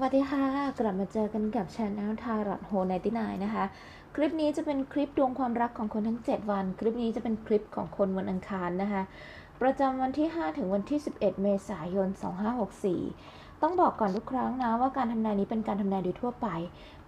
สวัสดีค่ะ กลับมาเจอกันกับช anel ทารอตโฮไนตินายนะคะ คลิปนี้จะเป็นคลิปดวงความรักของคนทั้ง 7 วัน คลิปนี้จะเป็นคลิปของคนวันอังคารนะคะ ประจำวันที่ 5 ถึงวันที่ 11 เมษายน 2564 ต้องบอกก่อนทุกครั้งนะว่าการทำนายนี้เป็นการทำนายโดยทั่วไป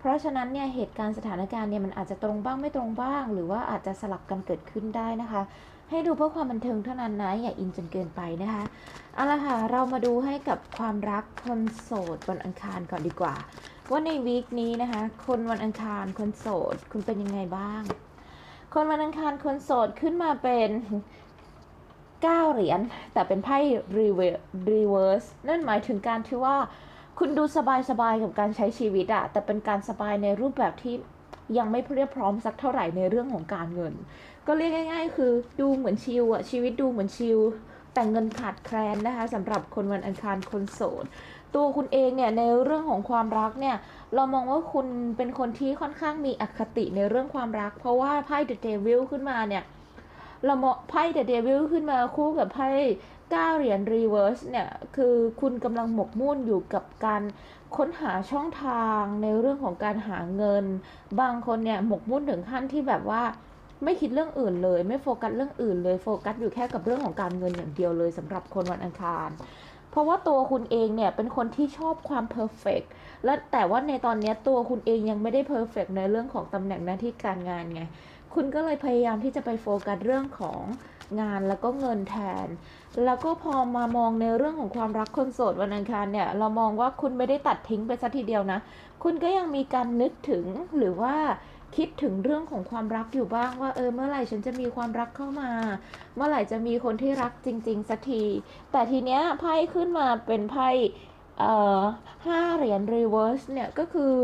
เพราะฉะนั้นเนี่ยเหตุการณ์สถานการณ์เนี่ยมันอาจจะตรงบ้างไม่ตรงบ้าง หรือว่าอาจจะสลับกันเกิดขึ้นได้นะคะ ให้ดูเพื่อความบันเทิงเท่านั้นนะอย่าอินจนเกินไปนะคะเอาละค่ะเรามาดูให้กับความรักคนโสดวันอังคารก่อนดีกว่า ว่าในวีคนี้นะคะ คนวันอังคารคนโสด คุณเป็นยังไงบ้าง คนวันอังคารคนโสดขึ้นมาเป็น9เหรียญแต่เป็นไพ่รีเว r ร์สนั่นหมายถึงการที่ว่า คุณดูสบายๆกับการใช้ชีวิตอะแต่เป็นการสบายในรูปแบบที่ยังไม่เรียบพร้อมสักเท่าไหร่ในเรื่องของการเงิน ก็เรียกง่าย ๆ คือดูเหมือนชิลอะชีวิตดูเหมือนชิลแต่เงินขาดแคลนนะคะสำหรับคนวันอังคารคนโสด ตัวคุณเองเนี่ยในเรื่องของความรักเนี่ยเรามองว่าคุณเป็นคนที่ค่อนข้างมีอคติในเรื่องความรัก เพราะว่าไพ่ The Devil ขึ้นมาเนี่ย เรามองไพ่ The Devil ขึ้นมาคู่กับไพ่9เหรียญ Reverse เนี่ย คือคุณกำลังหมกมุ่นอยู่กับการค้นหาช่องทางในเรื่องของการหาเงิน บางคนเนี่ยหมกมุ่นถึงขั้นที่แบบว่าไม่คิดเรื่องอื่นเลย ไม่โฟกัสเรื่องอื่นเลยโฟกัสอยู่แค่กับเรื่องของการเงินอย่างเดียวเลยสำหรับคนวันอังคาร เพราะว่าตัวคุณเองเนี่ยเป็นคนที่ชอบความเพอร์เฟกและแต่ว่าในตอนนี้ตัวคุณเองยังไม่ได้เพอร์เฟกในเรื่องของตำแหน่งหน้าที่การงานไง คุณก็เลยพยายามที่จะไปโฟกัสเรื่องของงานแล้วก็เงินแทน แล้วก็พอมามองในเรื่องของความรักคนโสดวันอังคารเนี่ย เรามองว่าคุณไม่ได้ตัดทิ้งไปซะทีเดียวนะ คุณก็ยังมีการนึกถึงหรือว่าคิดถึงเรื่องของความรักอยู่บ้างว่าเออเมื่อไหร่ฉันจะมีความรักเข้ามา เมื่อไหร่จะมีคนที่รักจริง ๆสักที แต่ทีเนี้ยไพ่ขึ้นมาเป็นไพ่เอ่อห้าเหรียญรีเวิร์สเนี่ยก็คือ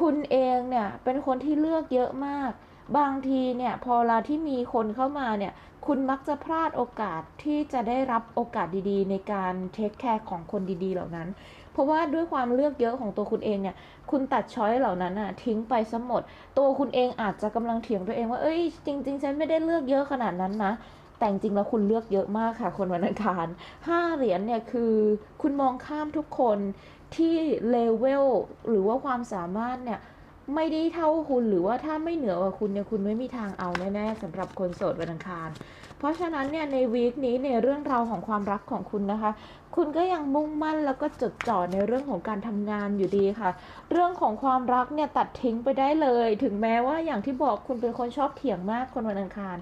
คุณเองเนี่ยเป็นคนที่เลือกเยอะมาก บางทีเนี่ยพอเวลาที่มีคนเข้ามาเนี่ยคุณมักจะพลาดโอกาสที่จะได้รับโอกาสดีๆ ในการเทคแคร์ของคนดีๆ เหล่านั้น เพราะว่าด้วยความเลือกเยอะของตัวคุณเองเนี่ย คุณตัดช้อยเหล่านั้นอะทิ้งไปซะหมด ตัวคุณเองอาจจะกำลังเถียงตัวเองว่าเอ้ยจริง ๆ ฉันไม่ได้เลือกเยอะขนาดนั้นนะแต่จริงๆแล้วคุณเลือกเยอะมากค่ะ คนวันอังคารห้าเหรียญเนี่ยคือคุณมองข้ามทุกคนที่เลเวลหรือว่าความสามารถเนี่ย ไม่ได้เท่าคุณหรือว่าถ้าไม่เหนือกว่าคุณเนี่ยคุณไม่มีทางเอาแน่ๆสำหรับคนโสดวันอังคาร เพราะฉะนั้นเนี่ยในวีคนี้ในเรื่องราวของความรักของคุณนะคะ คุณก็ยังมุ่งมั่นแล้วก็จดจ่อในเรื่องของการทำงานอยู่ดีค่ะ เรื่องของความรักเนี่ยตัดทิ้งไปได้เลย ถึงแม้ว่าอย่างที่บอกคุณเป็นคนชอบเถียงมากคนวันอังคาร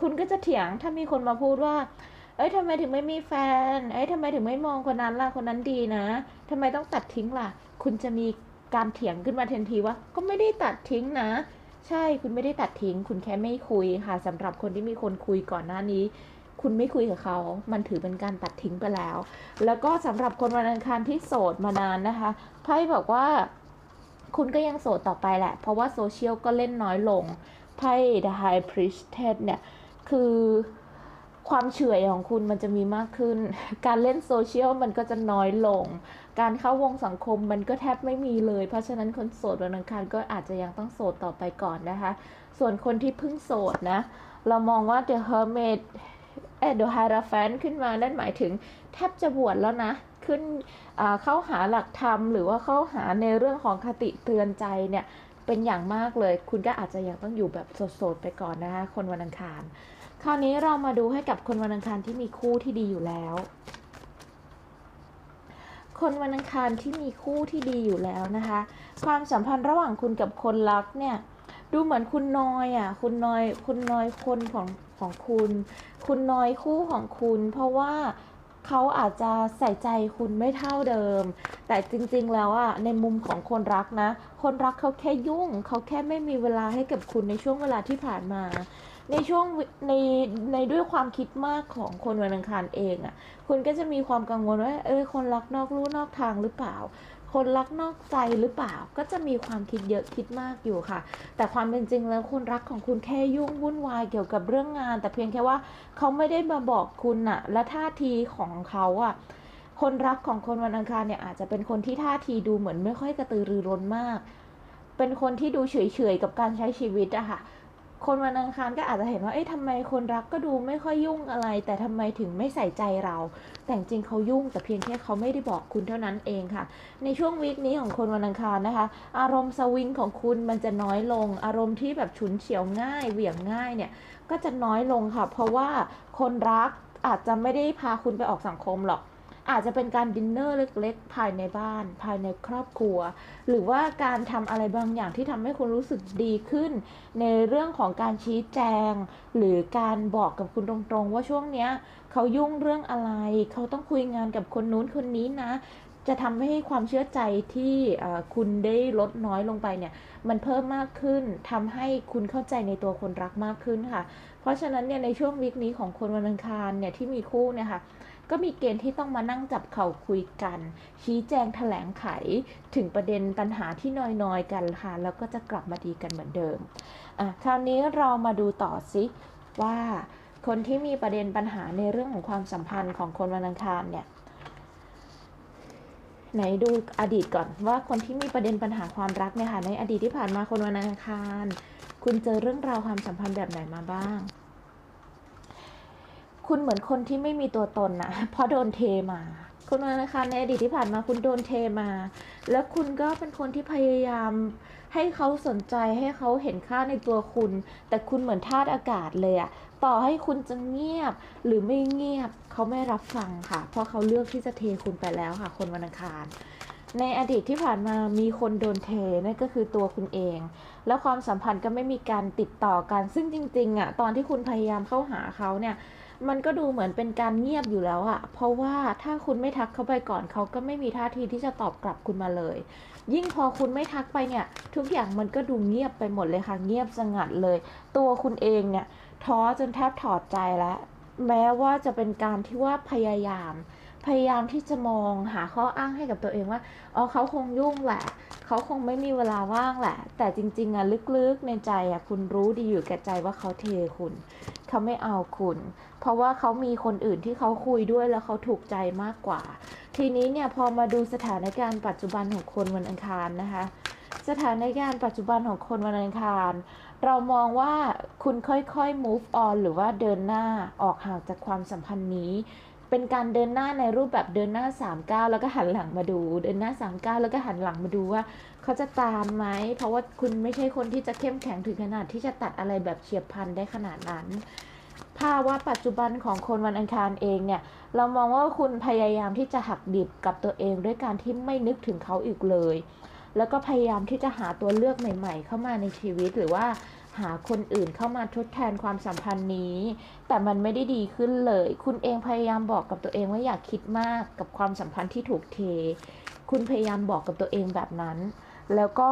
คุณก็จะเถียงถ้ามีคนมาพูดว่าเอ้ยทำไมถึงไม่มีแฟน เอ้ยทำไมถึงไม่มองคนนั้นล่ะ คนนั้นดีนะ ทำไมต้องตัดทิ้งล่ะ คุณจะมี การเถียงขึ้นมาทันทีว่าก็ไม่ได้ตัดทิ้งนะ ใช่คุณไม่ได้ตัดทิ้ง คุณแค่ไม่คุยค่ะสำหรับคนที่มีคนคุยก่อนหน้านี้ คุณไม่คุยกับเขา มันถือเป็นการตัดทิ้งไปแล้ว แล้วก็สำหรับคนวันอังคารที่โสดมานานนะคะไพ่บอกว่าคุณก็ยังโสดต่อไปแหละ เพราะว่าโซเชียลก็เล่นน้อยลงไพ่ The High Priestess เนี่ย คือ ความเฉื่อยของคุณมันจะมีมากขึ้น การเล่นโซเชียลมันก็จะน้อยลง การเข้าวงสังคมมันก็แทบไม่มีเลย เพราะฉะนั้นคนโสดวันอังคารก็อาจจะยังต้องโสดต่อไปก่อนนะคะ ส่วนคนที่เพิ่งโสดนะ เรามองว่า The Hermit เอ The Hierophant ขึ้นมา นั่นหมายถึงแทบจะบวชแล้วนะ ขึ้นเข้าหาหลักธรรม หรือว่าเข้าหาในเรื่องของคติเตือนใจเนี่ยเป็นอย่างมากเลย คุณก็อาจจะยังต้องอยู่แบบโสดๆไปก่อนนะคะ คนวันอังคาร คราวนี้เรามาดูให้กับคนวันอังคารที่มีคู่ที่ดีอยู่แล้ว คนวันอังคารที่มีคู่ที่ดีอยู่แล้วนะคะ ความสัมพันธ์ระหว่างคุณกับคนรักเนี่ยดูเหมือนคุณน้อยอะ คุณน้อย คุณน้อยคนของของคุณ คุณน้อยคู่ของคุณ เพราะว่าเขาอาจจะใส่ใจคุณไม่เท่าเดิม แต่จริงๆ แล้วอะในมุมของคนรักนะ คนรักเขาแค่ยุ่ง เขาแค่ไม่มีเวลาให้กับคุณในช่วงเวลาที่ผ่านมา ในช่วงในในด้วยความคิดมากของคนวันอังคารเองอะ่ะ คุณก็จะมีความกังวลว่าเออคนรักนอกลู่นอกทางหรือเปล่า คนรักนอกใจหรือเปล่า ก็จะมีความคิดเยอะคิดมากอยู่ค่ะ แต่ความเป็นจริงแล้วคนรักของคุณแค่ยุ่งวุ่นวายเกี่ยวกับเรื่องงาน แต่เพียงแค่ว่าเขาไม่ได้มาบอกคุณอะและท่าทีของเขาอะคนรักของคนวันอังคารเนี่ยอาจจะเป็นคนที่ท่าทีดูเหมือนไม่ค่อยกระตือรือร้นมาก เป็นคนที่ดูเฉยๆกับการใช้ชีวิตอะค่ะ คนวันอังคารก็อาจจะเห็นว่า เอ๊ะทำไมคนรักก็ดูไม่ค่อยยุ่งอะไร แต่ทำไมถึงไม่ใส่ใจเรา แต่จริงเขายุ่งแต่เพียงแค่เขาไม่ได้บอกคุณเท่านั้นเองค่ะ ในช่วงวีคนี้ของคนวันอังคารนะคะ อารมณ์สวิงของคุณมันจะน้อยลง อารมณ์ที่แบบฉุนเฉียวง่ายเหวี่ยงง่ายเนี่ย ก็จะน้อยลงค่ะ เพราะว่าคนรักอาจจะไม่ได้พาคุณไปออกสังคมหรอก อาจจะเป็นการดินเนอร์เล็กๆ ภายในบ้าน ภายในครอบครัว หรือว่าการทำอะไรบางอย่างที่ทำให้คุณรู้สึกดีขึ้น ในเรื่องของการชี้แจง หรือการบอกกับคุณตรงๆ ว่าช่วงเนี้ยเขายุ่งเรื่องอะไร เขาต้องคุยงานกับคนนู้นคนนี้นะจะทำให้ความเชื่อใจที่คุณได้ลดน้อยลงไปเนี่ย มันเพิ่มมากขึ้นทำให้คุณเข้าใจในตัวคนรักมากขึ้นค่ะ เพราะฉะนั้นเนี่ยในช่วงวิกนี้ของคนวันอังคารเนี่ยที่มีคู่เนี่ยค่ะ ก็มีเกณฑ์ที่ต้องมานั่งจับเข่าคุยกัน ชี้แจงแถลงไขถึงประเด็นปัญหาที่น้อยๆกันค่ะ แล้วก็จะกลับมาดีกันเหมือนเดิมอะคราวนี้เรามาดูต่อสิว่าคนที่มีประเด็นปัญหาในเรื่องของความสัมพันธ์ของคนวันอังคารเนี่ยไหนดูอดีตก่อนว่าคนที่มีประเด็นปัญหาความรักเนี่ยค่ะในอดีตที่ผ่านมาคนวันอังคาร คุณเจอเรื่องราวความสัมพันธ์แบบไหนมาบ้าง คุณเหมือนคนที่ไม่มีตัวตนนะเพราะโดนเทมา คุณวันอังคารในอดีตที่ผ่านมาคุณโดนเทมา แล้วคุณก็เป็นคนที่พยายาม ให้เขาสนใจให้เขาเห็นค่าในตัวคุณ แต่คุณเหมือนธาตุอากาศเลยอะต่อให้คุณจะเงียบหรือไม่เงียบเขาไม่รับฟังค่ะ เพราะเขาเลือกที่จะเทคุณไปแล้วค่ะ คนวันอังคารในอดีตที่ผ่านมามีคนโดนเทนั่นก็คือตัวคุณเอง แล้วความสัมพันธ์ก็ไม่มีการติดต่อกัน ซึ่งจริงๆอะตอนที่คุณพยายามเข้าหาเขาเนี่ย มันก็ดูเหมือนเป็นการเงียบอยู่แล้วอะเพราะว่าถ้าคุณไม่ทักเขาไปก่อนเขาก็ไม่มีท่าทีที่จะตอบกลับคุณมาเลย ยิ่งพอคุณไม่ทักไปเนี่ย ทุกอย่างมันก็ดูเงียบไปหมดเลยค่ะ เงียบสงัดเลย ตัวคุณเองเนี่ยท้อจนแทบถอดใจแล้ว แม้ว่าจะเป็นการที่ว่าพยายาม พยายามที่จะมองหาข้ออ้างให้กับตัวเองว่าอ๋อเขาคงยุ่งแหละเขาคงไม่มีเวลาว่างแหละ แต่จริง ๆอะลึกๆในใจอะคุณรู้ดีอยู่แก่ใจว่าเขาเทคุณ เขาไม่เอาคุณ เพราะว่าเขามีคนอื่นที่เขาคุยด้วยแล้วเขาถูกใจมากกว่า ทีนี้เนี่ยพอมาดูสถานการณ์ปัจจุบันของคนวันอังคารนะคะ สถานการณ์ปัจจุบันของคนวันอังคาร เรามองว่าคุณค่อยๆ move on หรือว่าเดินหน้าออกห่างจากความสัมพันธ์นี้เป็นการเดินหน้าในรูปแบบเดินหน้า3ก้าแล้วก็หันหลังมาดู เดินหน้า3ก้าแล้วก็หันหลังมาดูว่า เขาจะตามไหม เพราะว่าคุณไม่ใช่คนที่จะเข้มแข็งถึงขนาดที่จะตัดอะไรแบบเฉียบพลันได้ขนาดนั้นภาวะปัจจุบันของคนวันอังคารเองเนี่ย เรามองว่าคุณพยายามที่จะหักดิบกับตัวเองด้วยการที่ไม่นึกถึงเขาอีกเลย แล้วก็พยายามที่จะหาตัวเลือกใหม่ ๆ เข้ามาในชีวิตหรือว่าหาคนอื่นเข้ามาทดแทนความสัมพันธ์นี้ แต่มันไม่ได้ดีขึ้นเลย คุณเองพยายามบอกกับตัวเองว่าอย่าคิดมากกับความสัมพันธ์ที่ถูกเท คุณพยายามบอกกับตัวเองแบบนั้น แล้วก็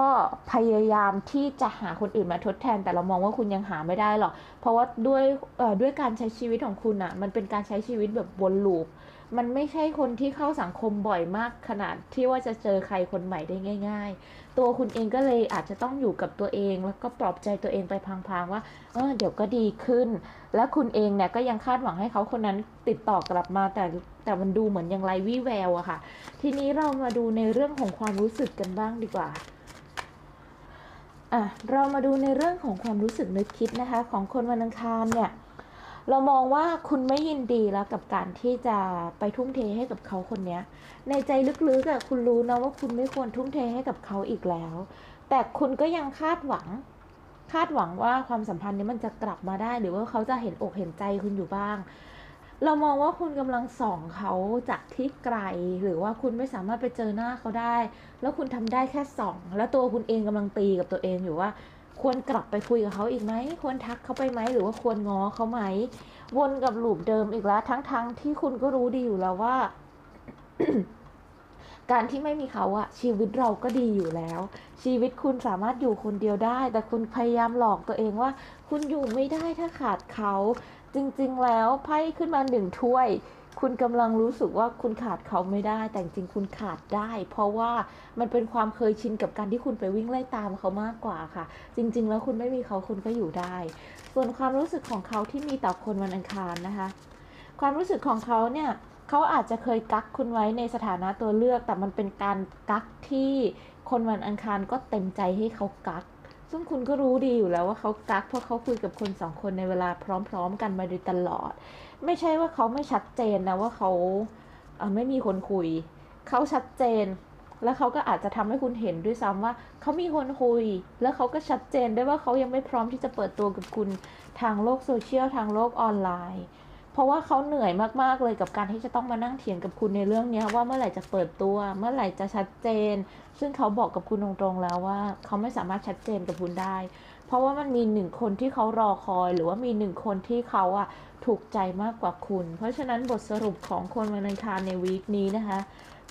พยายามที่จะหาคนอื่นมาทดแทน แต่เรามองว่าคุณยังหาไม่ได้หรอกเพราะว่าด้วยด้วยการใช้ชีวิตของคุณอะ่ะมันเป็นการใช้ชีวิตแบบวนลูปมันไม่ใช่คนที่เข้าสังคมบ่อยมากขนาดที่ว่าจะเจอใครคนใหม่ได้ง่ายๆ ตัวคุณเองก็เลยอาจจะต้องอยู่กับตัวเอง แล้วก็ปลอบใจตัวเองไปพลางๆว่าเออเดี๋ยวก็ดีขึ้น และคุณเองเนี่ยก็ยังคาดหวังให้เขาคนนั้นติดต่อกลับมาแต่แต่มันดูเหมือนยังไรวี่แววอะค่ะ ทีนี้เรามาดูในเรื่องของความรู้สึกกันบ้างดีกว่าอะเรามาดูในเรื่องของความรู้สึกนึกคิดนะคะ ของคนวันอังคารเนี่ย เรามองว่าคุณไม่ยินดีแล้วกับการที่จะไปทุ่มเทให้กับเขาคนเนี้ยในใจลึกๆอะคุณรู้นะว่าคุณไม่ควรทุ่มเทให้กับเขาอีกแล้ว แต่คุณก็ยังคาดหวัง คาดหวังว่าความสัมพันธ์นี้มันจะกลับมาได้ หรือว่าเขาจะเห็นอกเห็นใจคุณอยู่บ้าง เรามองว่าคุณกำลังส่องเขาจากที่ไกล หรือว่าคุณไม่สามารถไปเจอหน้าเขาได้ แล้วคุณทำได้แค่ส่อง แล้วตัวคุณเองกำลังตีกับตัวเองอยู่ว่า ควรกลับไปคุยกับเขาอีกไหม ควรทักเขาไปไหม หรือว่าควรง้อเขาไหม วนกับลูปเดิมอีกแล้ว ทั้งๆที่คุณก็รู้ดีอยู่แล้วว่า การที่ไม่มีเขาอะชีวิตเราก็ดีอยู่แล้ว ชีวิตคุณสามารถอยู่คนเดียวได้ แต่คุณพยายามหลอกตัวเองว่า คุณอยู่ไม่ได้ถ้าขาดเขา จริง ๆ แล้วไพ่ขึ้นมาหนึ่งถ้วย คุณกำลังรู้สึกว่าคุณขาดเขาไม่ได้ แต่จริงๆคุณขาดได้ เพราะว่ามันเป็นความเคยชินกับการที่คุณไปวิ่งไล่ตามเขามากกว่าค่ะ จริง ๆ แล้วคุณไม่มีเขาคุณก็อยู่ได้ ส่วนความรู้สึกของเขาที่มีต่อคนวันอังคารนะคะ ความรู้สึกของเขาเนี่ยเขาอาจจะเคยกักคุณไว้ในสถานะตัวเลือก แต่มันเป็นการกักที่คนวันอังคารก็เต็มใจให้เขากัก ซึ่งคุณก็รู้ดีอยู่แล้วว่าเขากักเพราะเขาคุยกับคนสองคนในเวลาพร้อม ๆ กันมาโดยตลอด ไม่ใช่ว่าเขาไม่ชัดเจนนะว่าเขาเไม่มีคนคุย เขาชัดเจน แล้วเขาก็อาจจะทำให้คุณเห็นด้วยซ้ำว่าเขามีคนคุย แล้วเขาก็ชัดเจนได้ว่าเขายังไม่พร้อมที่จะเปิดตัวกับคุณทางโลกโซเชียลทางโลกออนไลน์ เพราะว่าเขาเหนื่อยมากๆเลยกับการที่จะต้องมานั่งเถียงกับคุณในเรื่องนี้ว่าเมื่อไหร่จะเปิดตัว เมื่อไหร่จะชัดเจน ซึ่งเขาบอกกับคุณตรงๆแล้วว่า เขาไม่สามารถชัดเจนกับคุณได้ เพราะว่ามันมีหนึ่งคนที่เขารอคอย หรือว่ามีหนึ่งคนที่เขาอะถูกใจมากกว่าคุณ เพราะฉะนั้นบทสรุปของคนวันอังคารในวีคนี้นะคะ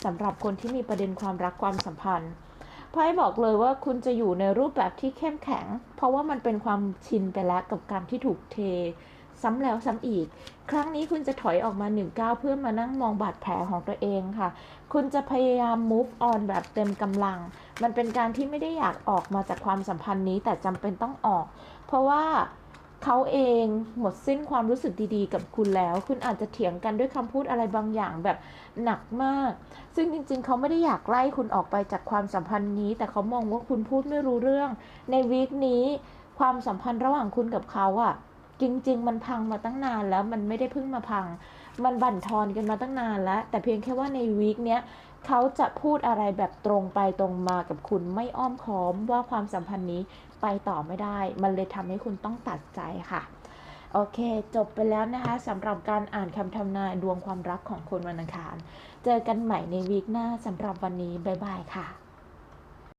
สำหรับคนที่มีประเด็นความรักความสัมพันธ์ไพ่บอกเลยว่าคุณจะอยู่ในรูปแบบที่เข้มแข็ง เพราะว่ามันเป็นความชินไปแล้วกับการที่ถูกเท ซ้ำแล้วซ้ำอีก ครั้งนี้คุณจะถอยออกมาหนึ่งก้าวเพื่อมานั่งมองบาดแผลของตัวเองค่ะ คุณจะพยายาม move on แบบเต็มกำลัง มันเป็นการที่ไม่ได้อยากออกมาจากความสัมพันธ์นี้แต่จำเป็นต้องออก เพราะว่าเขาเองหมดสิ้นความรู้สึกดีๆ กับคุณแล้ว คุณอาจจะเถียงกันด้วยคำพูดอะไรบางอย่างแบบหนักมาก ซึ่งจริงๆ เขาไม่ได้อยากไล่คุณออกไปจากความสัมพันธ์นี้ แต่เขามองว่าคุณพูดไม่รู้เรื่อง ในวีคนี้ ความสัมพันธ์ระหว่างคุณกับเขาอะ จริง ๆ มันพังมาตั้งนานแล้วมันไม่ได้เพิ่งมาพัง มันบั่นทอนกันมาตั้งนานแล้ว แต่เพียงแค่ว่าในวีคเนี้ยเขาจะพูดอะไรแบบตรงไปตรงมากับคุณไม่อ้อมค้อมว่าความสัมพันธ์นี้ไปต่อไม่ได้ มันเลยทำให้คุณต้องตัดใจค่ะโอเค จบไปแล้วนะคะสำหรับการอ่านคำทำนายดวงความรักของคนวันอังคาร เจอกันใหม่ในวีคหน้าสำหรับวันนี้ บ๊ายบายค่ะ